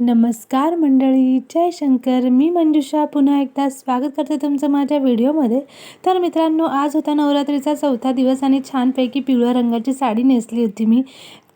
नमस्कार मंडळी जय शंकर. मी मंजुषा. पुन्हा एकदा स्वागत करते तुमचं माझ्या व्हिडिओमध्ये. तर मित्रांनो आज होता नवरात्रीचा चौथा दिवस आणि छानपैकी पिवळ्या रंगाची साडी नेसली होती मी.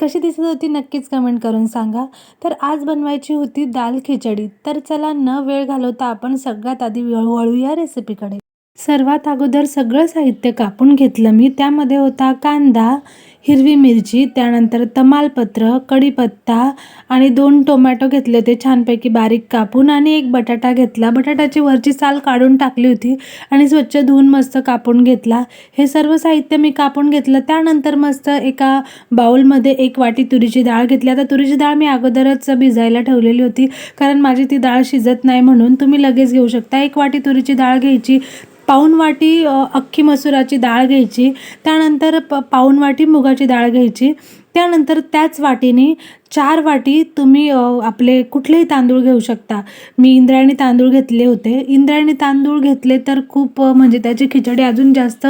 कशी दिसत होती नक्कीच कमेंट करून सांगा. तर आज बनवायची होती दाल खिचडी. तर चला न वेळ घालवता आपण सगळ्यात आधी वळूया रेसिपीकडे. सर्वात अगोदर सगळं साहित्य कापून घेतलं मी. त्यामध्ये होता कांदा हिरवी मिरची त्यानंतर तमालपत्र कढीपत्ता आणि दोन टोमॅटो घेतले होते. छानपैकी बारीक कापून आणि एक बटाटा घेतला. बटाट्याची वरची साल काढून टाकली होती आणि स्वच्छ धुवून मस्त कापून घेतला. हे सर्व साहित्य मी कापून घेतलं. त्यानंतर मस्त एका बाऊलमध्ये एक वाटी तुरीची डाळ घेतली. आता तुरीची डाळ मी अगोदरच भिजायला ठेवलेली होती कारण माझी ती डाळ शिजत नाही म्हणून तुम्ही लगेच घेऊ शकता. एक वाटी तुरीची डाळ घ्यायची पाऊण वाटी अख्खी मसुराची डाळ घ्यायची. त्यानंतर प पाऊण वाटी मुगा मुगाची डाळ घ्यायची. त्यानंतर त्याच वाटीने चार वाटी तुम्ही आपले कुठलेही तांदूळ घेऊ शकता. मी इंद्रायणी तांदूळ घेतले होते. इंद्रायणी तांदूळ घेतले तर खूप म्हणजे त्याची खिचडी अजून जास्त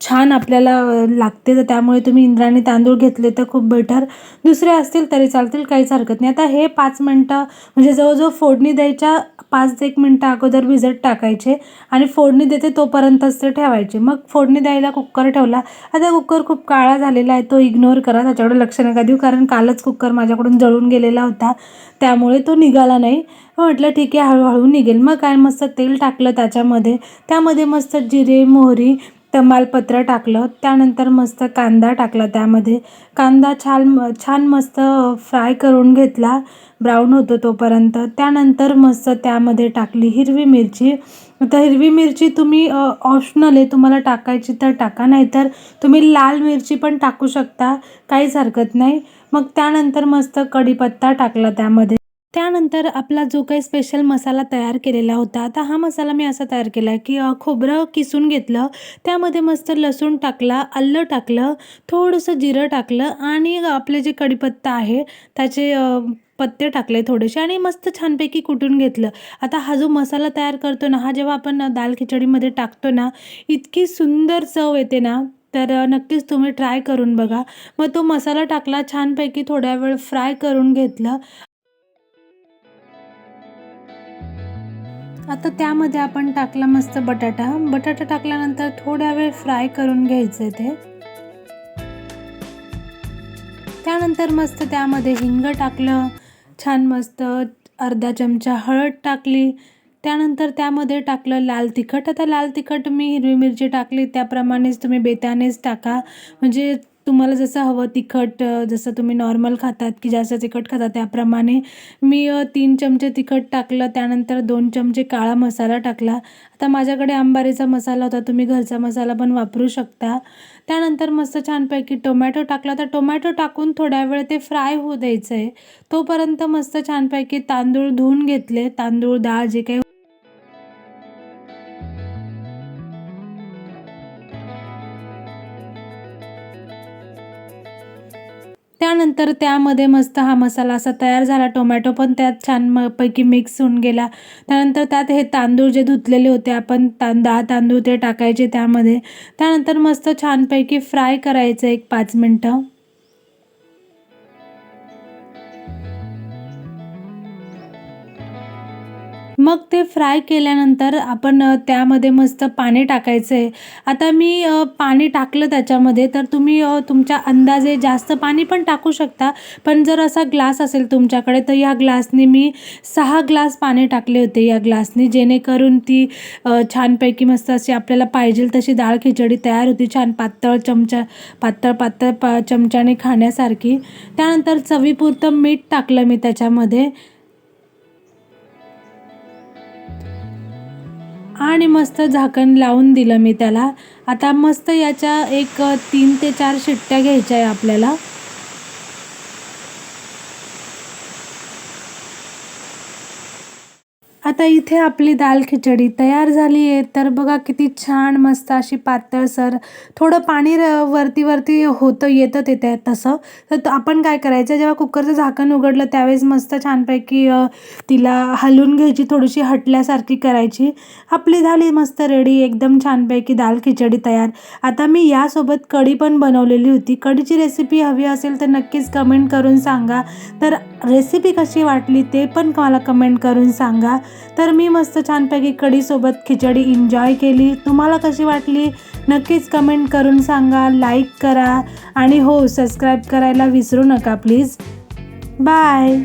छान आपल्याला लागते. तर त्यामुळे तुम्ही इंद्रायणी तांदूळ घेतले तर खूप बेटर दुसरे असतील तरी चालतील काहीच हरकत नाही. आता हे पाच मिनटं म्हणजे जवळजवळ फोडणी द्यायच्या पाच एक मिनटं अगोदर भिजत टाकायचे आणि फोडणी देते तोपर्यंतच ते ठेवायचे. मग फोडणी द्यायला कुकर ठेवला. आता कुकर खूप काळा झालेला आहे तो इग्नोर करा. त्याच्याकडे लक्ष नका देऊ कारण कालच कुकर माझ्याकडून जळून गेलेला होता. त्यामुळे तो निघाला नाही. म्हटलं ठीक आहे हळूहळू निघेल. मग काय मस्त तेल टाकलं त्याच्यामध्ये. त्यामध्ये मस्त जिरे मोहरी तमालपत्र टाकलं. त्यानंतर मस्त कांदा टाकला. त्यामध्ये कांदा छान छान मस्त फ्राय करून घेतला. ब्राऊन होतो तोपर्यंत. त्यानंतर मस्त त्यामध्ये टाकली हिरवी मिरची. तर हिरवी मिरची तुम्ही ऑप्शनल आहे. तुम्हाला टाकायची तर टाका. नाहीतर तुम्ही लाल मिरची पण टाकू शकता. काहीच हरकत नाही. मग त्यानंतर मस्त कढीपत्ता टाकला त्यामध्ये. त्यानंतर आपला जो काही स्पेशल मसाला तयार केलेला होता आता हा मसाला मी असा तयार केला आहे की खोबरं किसून घेतलं त्यामध्ये मस्त लसूण टाकला आलं टाकलं थोडंसं जिरं टाकलं आणि आपले जे कढीपत्ता आहे त्याचे पत्ते टाकले थोडेसे आणि मस्त छानपैकी कुटून घेतलं. आता हा जो मसाला तयार करतो ना हा जेव्हा आपण दाल खिचडीमध्ये टाकतो ना इतकी सुंदर चव येते ना तर नक्कीच तुम्ही ट्राय करून बघा. मग तो मसाला टाकला छानपैकी थोड्या वेळ फ्राय करून घेतलं आता त्यामध्ये आपण टाकला मस्त बटाटा. बटाटा टाकल्यानंतर थोड्या वेळ फ्राय करून घ्यायचं ते. त्यानंतर मस्त त्यामध्ये हिंग टाकलं. छान मस्त अर्धा चमचा हळद टाकली. त्यानंतर त्यामध्ये टाकलं लाल तिखट. आता लाल तिखट मी हिरवी मिरची टाकली. त्याप्रमाणेच तुम्ही बेतानेच टाका. म्हणजे तुम्हाला जसं हवं तिखट जसं तुम्ही नॉर्मल खातात की जास्त तिखट खातात त्याप्रमाणे मी तीन चमचे तिखट टाकलं त्यानंतर दोन चमचे काळा मसाला टाकला. आता माझ्याकडे आंबारीचा मसाला होता तुम्ही घरचा मसाला पण वापरू शकता. त्यानंतर मस्त छानपैकी टोमॅटो टाकला. तर टोमॅटो टाकून थोड्या वेळ ते फ्राय होऊ द्यायचं आहे तोपर्यंत मस्त छानपैकी तांदूळ धुवून घेतले. तांदूळ डाळ जे काही त्यानंतर त्यामध्ये मस्त हा मसाला असा तयार झाला. टोमॅटो पण त्यात छान म पैकी मिक्स होऊन गेला. त्यानंतर त्यात हे तांदूळ जे धुतलेले होते आपण तांदा तांदूळ ते टाकायचे त्यामध्ये. त्यानंतर मस्त छानपैकी फ्राय करायचं एक पाच मिनटं. मग ते फ्राय केल्यानंतर आपण त्यामध्ये मस्त पाणी टाकायचं आहे आता मी पाणी टाकलं त्याच्यामध्ये तर तुम्ही तुमच्या अंदाजे जास्त पाणी पण टाकू शकता. पण जर असा ग्लास असेल तुमच्याकडे तर या ग्लासने मी सहा ग्लास पाणी टाकले होते या ग्लासने जेणेकरून ती छानपैकी मस्त अशी आपल्याला पाहिजे तशी डाळ खिचडी तयार होती. छान पातळ चमचा पातळ पातळ पा चमच्याने खाण्यासारखी. त्यानंतर चवीपुरतं मीठ टाकलं मी त्याच्यामध्ये. आणि मस्त झाकण लावून दिलं मी त्याला. आता मस्त याच्या एक तीन ते चार शिट्ट्या घ्यायच्या आहे आपल्याला. आता इथे आपली दाल खिचडी तयार झाली आहे. तर बघा किती छान मस्त अशी पातळसर थोडं पाणी र- वरती वरती होतं येतं ते त्या तसं. तर आपण काय करायचं जेव्हा कुकरचं झाकण उघडलं त्यावेळेस मस्त छानपैकी तिला हलवून घ्यायची थोडीशी हटल्यासारखी करायची. आपली झाली मस्त रेडी एकदम छानपैकी दाल खिचडी तयार. आता मी यासोबत कढी पण बनवलेली होती. कढीची रेसिपी हवी असेल तर नक्कीच कमेंट करून सांगा. तर रेसिपी कशी वाटली ते पण मला कमेंट करून सांगा. तर मी मस्त छानपैकी कढीसोबत खिचडी एन्जॉय केली. तुम्हाला कशी वाटली? नक्कीच कमेंट करून सांगा लाईक करा. आणि हो सबस्क्राईब करायला विसरू नका प्लीज बाय